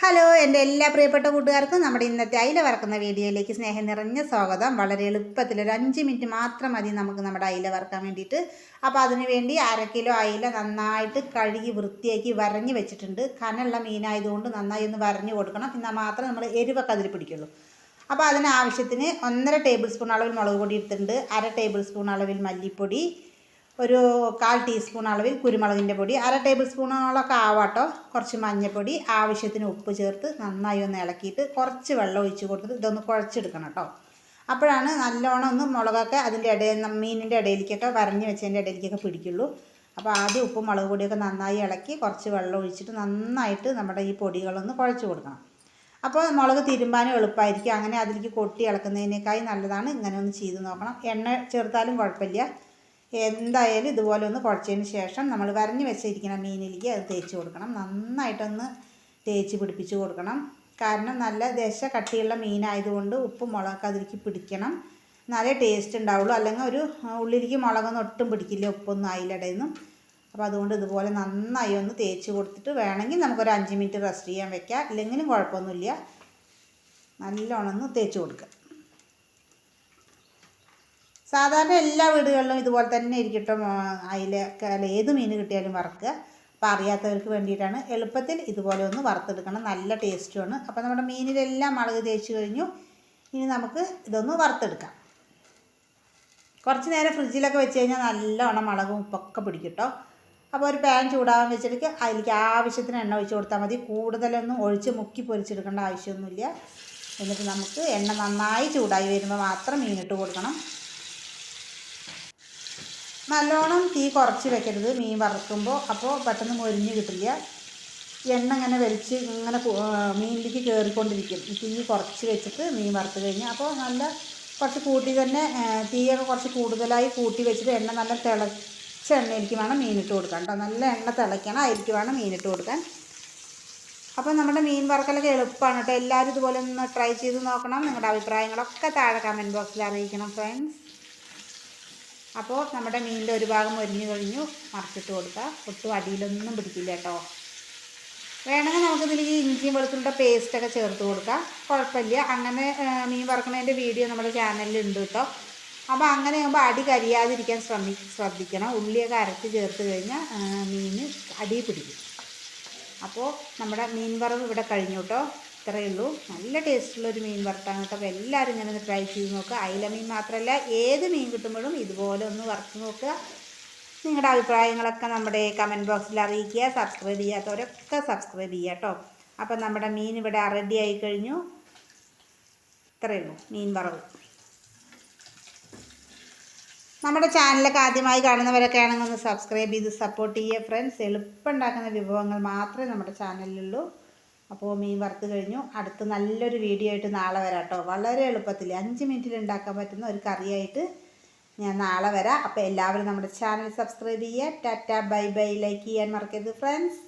Hello എന്റെ എല്ലാ പ്രിയപ്പെട്ട കൂട്ടുകാർക്കും നമ്മുടെ ഇന്നത്തെ അയില വറക്കുന്ന വീഡിയോയിലേക്ക് സ്നേഹം നിറഞ്ഞ സ്വാഗതം. വളരെ എളുപ്പത്തിൽ ഒരു അഞ്ച് മിനിറ്റ് മാത്രം മതി നമുക്ക് നമ്മുടെ അയില വറക്കാൻ വേണ്ടിയിട്ട്. അപ്പോൾ അതിന് വേണ്ടി അര കിലോ അയില നന്നായിട്ട് കഴുകി വൃത്തിയാക്കി വരഞ്ഞ് വെച്ചിട്ടുണ്ട്. കനുള്ള മീനായതുകൊണ്ട് നന്നായി ഒന്ന് വരഞ്ഞ് കൊടുക്കണം. എന്നാൽ മാത്രം നമ്മൾ എരിവൊക്കെ അതിൽ പിടിക്കുള്ളൂ. അപ്പോൾ അതിന് ആവശ്യത്തിന് ഒന്നര ടേബിൾ സ്പൂൺ അളവിൽ മുളക് പൊടി എടുത്തിട്ടുണ്ട്. അര ടേബിൾ സ്പൂൺ അളവിൽ മല്ലിപ്പൊടി. ഒരു കാൽ ടീസ്പൂൺ അളവിൽ കുരുമുളകിന്റെ പൊടി അര ടേബിൾ സ്പൂണോളൊക്കെ ആവാട്ടോ. കുറച്ച് മഞ്ഞൾപ്പൊടി ആവശ്യത്തിന് ഉപ്പ് ചേർത്ത് നന്നായി ഒന്ന് ഇളക്കിയിട്ട് കുറച്ച് വെള്ളം ഒഴിച്ച് കൊടുത്തിട്ട് ഇതൊന്ന് കുഴച്ചെടുക്കണം കേട്ടോ അപ്പോഴാണ് നല്ലോണം ഒന്ന് മുളകൊക്കെ അതിന്റെ ഇടയിൽ മീനിന്റെ ഇടയിലേക്കൊക്കെ വരഞ്ഞ് വെച്ചതിന്റെ ഇടയിലേക്കൊക്കെ പിടിക്കുള്ളൂ. അപ്പോൾ ആദ്യം ഉപ്പും മുളക് പൊടിയൊക്കെ നന്നായി ഇളക്കി കുറച്ച് വെള്ളം ഒഴിച്ചിട്ട് നന്നായിട്ട് നമ്മുടെ ഈ പൊടികളൊന്ന് കുഴച്ച് കൊടുക്കണം. അപ്പോൾ മുളക് തിരുമ്പാനും എളുപ്പമായിരിക്കും. അങ്ങനെ അതിലേക്ക് കൊട്ടി ഇളക്കുന്നതിനേക്കായി നല്ലതാണ്. ഇങ്ങനെ ഒന്ന് ചെയ്ത് നോക്കണം. എണ്ണ ചേർത്താലും കുഴപ്പമില്ല. എന്തായാലും ഇതുപോലെ ഒന്ന് കുഴച്ചതിന് ശേഷം നമ്മൾ വരഞ്ഞ് വെച്ചിരിക്കുന്ന മീനിലേക്ക് അത് തേച്ച് കൊടുക്കണം. നന്നായിട്ടൊന്ന് തേച്ച് പിടിപ്പിച്ച് കൊടുക്കണം. കാരണം നല്ല ദശ കട്ടിയുള്ള മീനായതുകൊണ്ട് ഉപ്പും മുളകൊക്കെ അതിലേക്ക് പിടിക്കണം. നല്ല ടേസ്റ്റ് ഉണ്ടാവുള്ളൂ. അല്ലെങ്കിൽ ഒരു ഉള്ളിലേക്ക് മുളകൊന്നും ഒട്ടും പിടിക്കില്ല. ഉപ്പൊന്നും ആയില്ലടയൊന്നും അപ്പോൾ അതുകൊണ്ട് ഇതുപോലെ നന്നായി ഒന്ന് തേച്ച് കൊടുത്തിട്ട് വേണമെങ്കിൽ നമുക്കൊരു അഞ്ച് മിനിറ്റ് റെസ്റ്റ് ചെയ്യാൻ വെക്കാം. ഇല്ലെങ്കിലും കുഴപ്പമൊന്നുമില്ല. നല്ലോണം ഒന്ന് തേച്ച് കൊടുക്കുക സാധാരണ എല്ലാ വീടുകളിലും ഇതുപോലെ തന്നെ ഇരിക്കട്ടും അതിൽ ഏത് മീൻ കിട്ടിയാലും വറുക്കുക. അപ്പോൾ അറിയാത്തവർക്ക് വേണ്ടിയിട്ടാണ് എളുപ്പത്തിൽ ഇതുപോലെ ഒന്ന് വറുത്തെടുക്കണം. നല്ല ടേസ്റ്റുമാണ് അപ്പോൾ നമ്മുടെ മീനിലെല്ലാം മുളക് തേച്ച് കഴിഞ്ഞു. ഇനി നമുക്ക് ഇതൊന്ന് വറുത്തെടുക്കാം. കുറച്ച് നേരം ഫ്രിഡ്ജിലൊക്കെ വെച്ച് കഴിഞ്ഞാൽ നല്ലോണം മുളകും ഉപ്പൊക്കെ പിടിക്കും അപ്പോൾ ഒരു പാൻ ചൂടാകാൻ വെച്ചിട്ട് അതിലേക്ക് ആവശ്യത്തിന് എണ്ണ ഒഴിച്ച് കൊടുത്താൽ മതി. കൂടുതലൊന്നും ഒഴിച്ച് മുക്കി പൊരിച്ചെടുക്കേണ്ട ആവശ്യമൊന്നുമില്ല. എന്നിട്ട് നമുക്ക് എണ്ണ നന്നായി ചൂടായി വരുമ്പോൾ മാത്രം മീനിട്ട് കൊടുക്കണം. നല്ലോണം തീ കുറച്ച് വെക്കരുത് മീൻ വറുക്കുമ്പോൾ അപ്പോൾ പെട്ടെന്ന് മൊരിഞ്ഞ് കിട്ടില്ല. എണ്ണ ഇങ്ങനെ വലിച്ച് ഇങ്ങനെ മീനിലേക്ക് കയറിക്കൊണ്ടിരിക്കും തീ കുറച്ച് വെച്ചിട്ട് മീൻ വറുത്ത് കഴിഞ്ഞാൽ അപ്പോൾ നല്ല കുറച്ച് കൂട്ടി തന്നെ തീയൊക്കെ കുറച്ച് കൂടുതലായി കൂട്ടി വെച്ചിട്ട് എണ്ണ നല്ല തിളച്ച എണ്ണയിലേക്ക് വേണം മീനിട്ട് കൊടുക്കാൻ കേട്ടോ നല്ല എണ്ണ തിളയ്ക്കണം അതിലേക്ക് വേണം മീനിട്ട് കൊടുക്കാൻ. അപ്പോൾ നമ്മുടെ മീൻ വറുക്കലൊക്കെ എളുപ്പമാണ് കേട്ടോ എല്ലാവരും ഇതുപോലെ ഒന്ന് ട്രൈ ചെയ്ത് നോക്കണം. നിങ്ങളുടെ അഭിപ്രായങ്ങളൊക്കെ താഴെ കമന്റ് ബോക്സിൽ അറിയിക്കണം ഫ്രണ്ട്സ് അപ്പോൾ നമ്മുടെ മീനിന്റെ ഒരു ഭാഗം ഒരിഞ്ഞു കഴിഞ്ഞു. മറിച്ചിട്ട് കൊടുക്കുക ഒട്ടും അടിയിലൊന്നും പിടിക്കില്ല കേട്ടോ. വേണമെങ്കിൽ നമുക്ക് നമുക്കിതിലേക്ക് ഇഞ്ചിയും വെളുത്തുള്ളിയുടെ പേസ്റ്റൊക്കെ ചേർത്ത് കൊടുക്കാം. കുഴപ്പമില്ല. അങ്ങനെ മീൻ വറുക്കണതിന്റെ വീഡിയോ നമ്മുടെ ചാനലിൽ ഉണ്ട് കേട്ടോ. അപ്പോൾ അങ്ങനെ ആകുമ്പോൾ അടി കരിയാതിരിക്കാൻ ശ്രമി ശ്രദ്ധിക്കണം. ഉള്ളിയൊക്കെ അരച്ച് ചേർത്ത് കഴിഞ്ഞാൽ മീൻ അടി പിടിക്കും. അപ്പോൾ നമ്മുടെ മീൻ വറവ് ഇവിടെ കഴിഞ്ഞു കേട്ടോ. ഇത്രയേ ഉള്ളൂ. നല്ല ടേസ്റ്റുള്ളൊരു മീൻ വറുത്താണ് കേട്ടോ. അപ്പോൾ എല്ലാവരും ഇങ്ങനെ ഒന്ന് ട്രൈ ചെയ്ത് നോക്കുക. അയില മീൻ മാത്രമല്ല ഏത് മീൻ കിട്ടുമ്പോഴും ഇതുപോലെ ഒന്ന് വറുത്ത് നോക്കുക. നിങ്ങളുടെ അഭിപ്രായങ്ങളൊക്കെ നമ്മുടെ കമന്റ് ബോക്സിൽ അറിയിക്കുക. സബ്സ്ക്രൈബ് ചെയ്യാത്തവരൊക്കെ സബ്സ്ക്രൈബ് ചെയ്യുക കേട്ടോ. അപ്പം നമ്മുടെ മീൻ ഇവിടെ റെഡി ആയി കഴിഞ്ഞു. ഇത്രയേ ഉള്ളൂ. മീൻ വറവ്. നമ്മുടെ ചാനലൊക്കെ ആദ്യമായി കാണുന്നവരൊക്കെ ആണെങ്കിൽ ഒന്ന് സബ്സ്ക്രൈബ് ചെയ്ത് സപ്പോർട്ട് ചെയ്യുക. ഫ്രണ്ട്സ് എളുപ്പം ഉണ്ടാക്കുന്ന വിഭവങ്ങൾ മാത്രമേ നമ്മുടെ ചാനലിലുള്ളൂ അപ്പോൾ മീൻ വറുത്ത് കഴിഞ്ഞു. അടുത്ത് നല്ലൊരു വീഡിയോ ആയിട്ട് നാളെ വരാം കേട്ടോ. വളരെ എളുപ്പത്തിൽ അഞ്ച് മിനിറ്റിൽ ഉണ്ടാക്കാൻ പറ്റുന്ന ഒരു കറിയായിട്ട് ഞാൻ നാളെ വരാം. അപ്പോൾ എല്ലാവരും നമ്മുടെ ചാനൽ സബ്സ്ക്രൈബ് ചെയ്യുക. Tata bye bye. ലൈക്ക് ചെയ്യാൻ മറക്കരുത് ഫ്രണ്ട്സ്.